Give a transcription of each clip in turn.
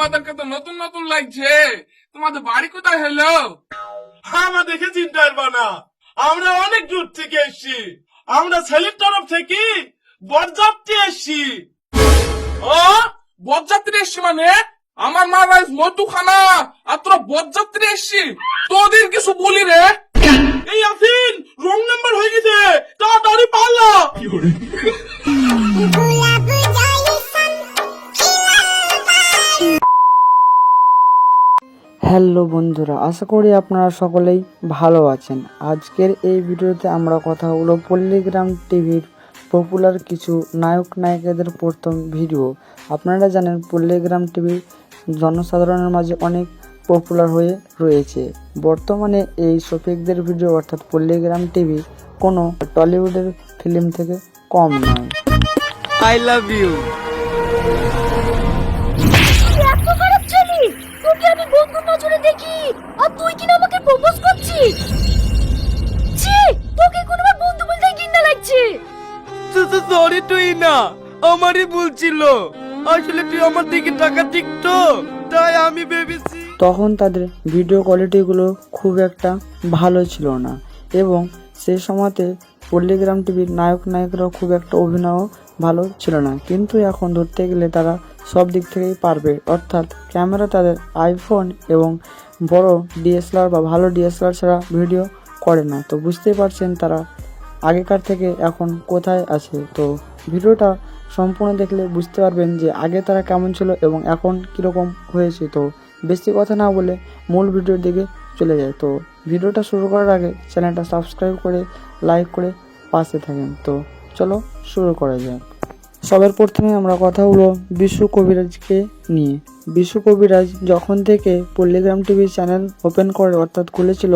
তোমাদেরকে তো নতুন নতুন লাগছে। তোমাদের বাড়ি কোথায় হলো আমরা দেখে চিন্তা আমরা অনেক দূর থেকে এসছি। আমরা ছেলের তরফ থেকে বরযাত্রী এসছি। ও বরযাত্রী এসছি মানে? আমার মা রাইজ মধুখানা আর তোরা বরযাত্রী এসছি। তোদের কিছু বলি রে। এই আফিন রং নাম্বার বন্ধুরা, আশা করি আপনারা সকলেই ভালো আছেন। আজকের এই ভিডিওতে আমরা কথা বলব পল্লীগ্রাম টিভির পপুলার কিছু নায়ক, নায়িকাদের প্রথম ভিডিও। আপনারা জানেন পল্লীগ্রাম টিভি জনসাধারণের মাঝে অনেক পপুলার হয়ে রয়েছে। বর্তমানে এই শফিকদের ভিডিও অর্থাৎ পল্লীগ্রাম টিভি কোনো টলিউডের ফিল্ম থেকে কম নয়। আই লাভ ইউ তোকে আমি বন্ধু নজরে দেখি। আর তুই কিনা আমাকে প্রপোজ করছিস? ছি তোকে কোনোবার বন্ধু বলতে লাগছে। সরি তুই না। আমারই ভুল ছিল। আসলে তুই আমার দিকে টাকা ঠিকতো তাই আমি ভেবেছি তখন তাদের ভিডিও কোয়ালিটিগুলো খুব একটা ভালো ছিল না। এবং সেই সময়তে পল্লীগ্রাম টিভির নায়ক নায়করাও খুব একটা অভিনয়ও ভালো ছিল না। কিন্তু এখন ধরতে গেলে তারা সব দিক থেকেই পারবে। অর্থাৎ ক্যামেরা তাদের আইফোন এবং বড় ডিএসএলআর বা ভালো ডিএসএলআর ছাড়া ভিডিও করে না। তো বুঝতেই পারছেন তারা আগেকার থেকে এখন কোথায় আছে। তো ভিডিওটা সম্পূর্ণ দেখলে বুঝতে পারবেন যে আগে তারা কেমন ছিল এবং এখন কীরকম হয়েছে। তো বেশি কথা না বলে মূল ভিডিওর দিকে চলে যায় তো ভিডিওটা শুরু করার আগে চ্যানেলটা সাবস্ক্রাইব করে, লাইক করে পাশে থাকেন। তো চলো শুরু করা যাক। সবার প্রথমে আমরা কথা হলো বিশু কবিরাজকে নিয়ে। বিশু কবিরাজ যখন থেকে পল্লীগ্রাম টিভি চ্যানেল ওপেন করে অর্থাৎ খুলেছিল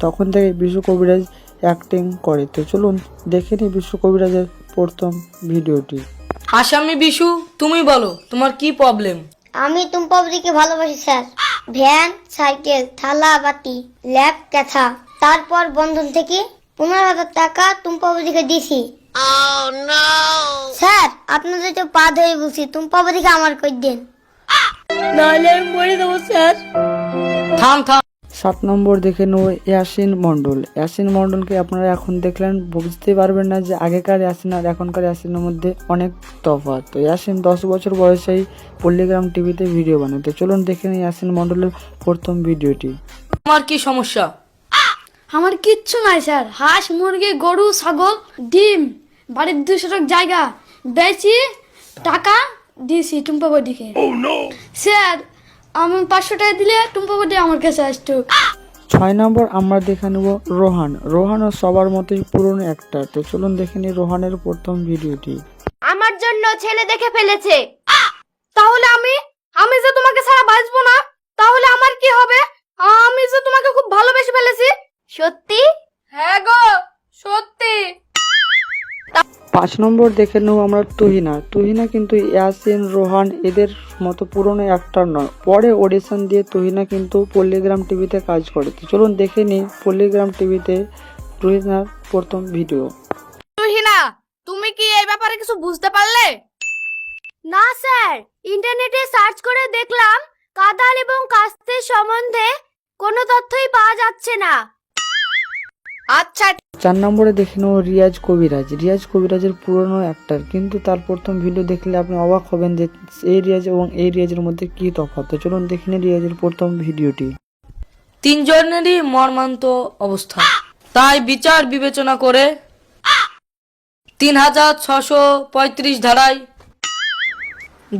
তখন থেকে বিশু কবিরাজ অ্যাক্টিং করে। তো চলুন দেখে নিই বিশু কবিরাজের প্রথম ভিডিওটি। আসামি বিশু তুমি বলো তোমার কি প্রবলেম আমি টুম্পাবদিকে ভালোবাসি স্যার। ভ্যান সাইকেল থালা বাটি ল্যাপ ক্যাথা তারপর বন্ধন থেকে পনেরো হাজার টাকা টুম্পাবদিকে দিছি স্যার আপনাদের তো পা ধরে বলছি টুম্পাবদিকে আমার কই দেন। নাহলে আমি মরে দেবো স্যার। থাম থাম। সাত নম্বর দেখে নেব ইয়াসিন মণ্ডল। ইয়াসিন মণ্ডলকে আপনারা এখন দেখলেন বুঝতে পারবেন না যে আগেকার ইয়াসিন আর এখনকার ইয়াসিনের মধ্যে অনেক তফাৎ। তো ইয়াসিন দশ বছর বয়সেই পল্লীগ্রাম টিভিতে ভিডিও বানায়। তো চলুন দেখে নিই ইয়াসিন মণ্ডলের প্রথম ভিডিওটি। আমার কি সমস্যা? আমার কিচ্ছু নাই স্যার। হাঁস মুরগি গরু ছাগল ডিম। বাড়ির দুশো টাকা জায়গা বেচি টাকা দিয়েছি টুম্পা বডিকে। স্যার আমার পাঁচশো টাকা দিলে টুম্পা বডি আমার কাছে আসতো। ছয় নম্বর আমরা দেখে নেব রোহান। রোহানও সবার মতোই পুরনো একটা। তো চলুন দেখে নিই রোহানের প্রথম ভিডিওটি। আমার জন্য ছেলে দেখে ফেলেছে। তাহলে আমি? আমি যে তোমাকে ছাড়া বাঁচবো না তাহলে আমার কি হবে? আমি যে তোমাকে খুব ভালোবেসে ফেলেছি। সত্যি? হ্যাঁ গো সত্যি। পাঁচ নম্বর দেখে নেব আমরা তুহিনা। তুহিনা কিন্তু ইয়াসিন রোহান এদের মতো পুরনো অ্যাক্টর নয়। পরে অডিশন দিয়ে তুহিনা কিন্তু পল্লীগ্রাম টিভিতে কাজ করে। তো চলুন দেখে নিই পল্লীগ্রাম টিভিতে তুহিনার প্রথম ভিডিও তুহিনা তুমি কি এই ব্যাপারে কিছু বুঝতে পারলে? না স্যার ইন্টারনেটে সার্চ করে দেখলাম কাদাল এবং কাস্তের সম্বন্ধে কোনো তথ্যই পাওয়া যাচ্ছে না। আচ্ছা। চার নম্বরে দেখে নেব রিয়াজ কবিরাজ। রিয়াজ কবিরাজের পুরনো অ্যাক্টর কিন্তু তার প্রথম ভিডিও দেখলে আপনি অবাক হবেন যে এই রিয়াজ এবং এই রিয়াজের মধ্যে কি তফাৎ। তো চলুন দেখে নিই রিয়াজের প্রথম ভিডিওটি তিনজনেরই মর্মান্ত অবস্থা। তাই বিচার বিবেচনা করে তিন হাজার ছশো পঁয়ত্রিশ ধারায়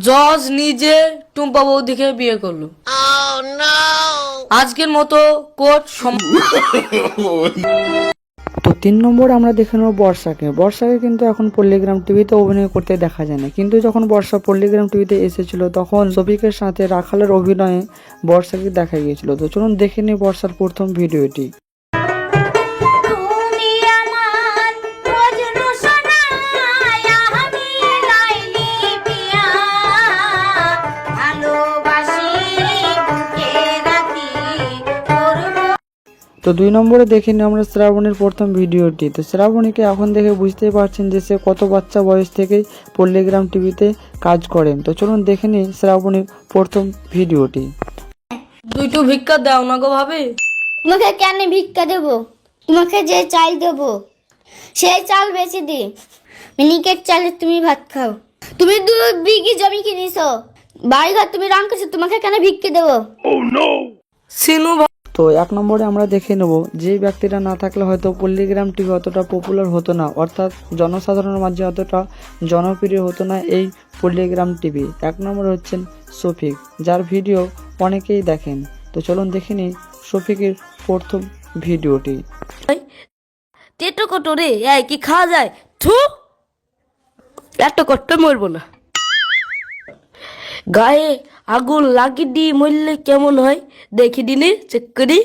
জজ নিজে টুম্পা বৌদিকে বিয়ে করল। আজকের মতো কোচ তো তিন নম্বর আমরা দেখে নেব বর্ষাকে। বর্ষাকে কিন্তু এখন পল্লিগ্রাম টিভিতে অভিনয় করতে দেখা যায় না। কিন্তু যখন বর্ষা পল্লিগ্রাম টিভিতে এসেছিল, তখন শফিকের সাথে রাখালের অভিনয়ে বর্ষাকে দেখা গিয়েছিল। তো চলুন দেখে নিই বর্ষার প্রথম ভিডিওটি। তো দুই নম্বরে দেখে নিই আমরা শ্রাবণীর প্রথম ভিডিওটি। তো শ্রাবণীকে এখন দেখে বুঝতেই পারছেন যে সে কত বাচ্চা বয়স থেকেই পল্লিগ্রাম টিভিতে কাজ করেন। তো চলুন দেখে নিই শ্রাবণীর প্রথম ভিডিওটি। দুইটু ভিক্ষা দাও না গো ভাবে। তোমাকে কেন ভিক্ষা দেবো? তোমাকে যে চাল দেবো সেই চাল বেশি দি। মিনিকেট চালে তুমি ভাত খাও। তুমি দু বিঘি জমি কিনেছো। বাড়িঘর তুমি রং করছ তোমাকে কেন ভিক্ষা দেবো? সিনু ভাই তো এক নম্বরে আমরা দেখে নেব যে ব্যক্তিটা না থাকলে হয়তো পল্লিগ্রাম টিভি অতটা পপুলার হতো না, অর্থাৎ জনসাধারণের মাঝে অতটা জনপ্রিয় হতো না এই পল্লিগ্রাম টিভি। এক নম্বরে হচ্ছেন শফিক, যার ভিডিও অনেকেই দেখেন। তো চলুন দেখে নিই শফিকের প্রথম ভিডিওটি। রে? কি খাওয়া যায়? থু! এত করতে মরবো না। গায়ে আগুন লাগিয়ে দিয়ে মরলে কেমন হয়? দেখি দিনে চেক করি।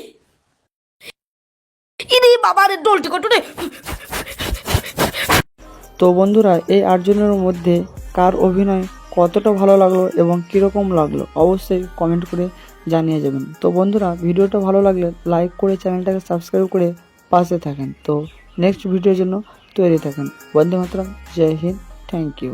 ইরে বাবারে ডোলটি কটো রে তো বন্ধুরা, এই আটজনের মধ্যে কার অভিনয় কতটা ভালো লাগল এবং কীরকম লাগল অবশ্যই কমেন্ট করে জানিয়ে যাবেন। তো বন্ধুরা, ভিডিওটা ভালো লাগলে লাইক করে চ্যানেলটাকে সাবস্ক্রাইব করে পাশে থাকেন। তো নেক্সট ভিডিওর জন্য তৈরি থাকেন। বন্দে মাতরম, জয় হিন্দ থ্যাংক ইউ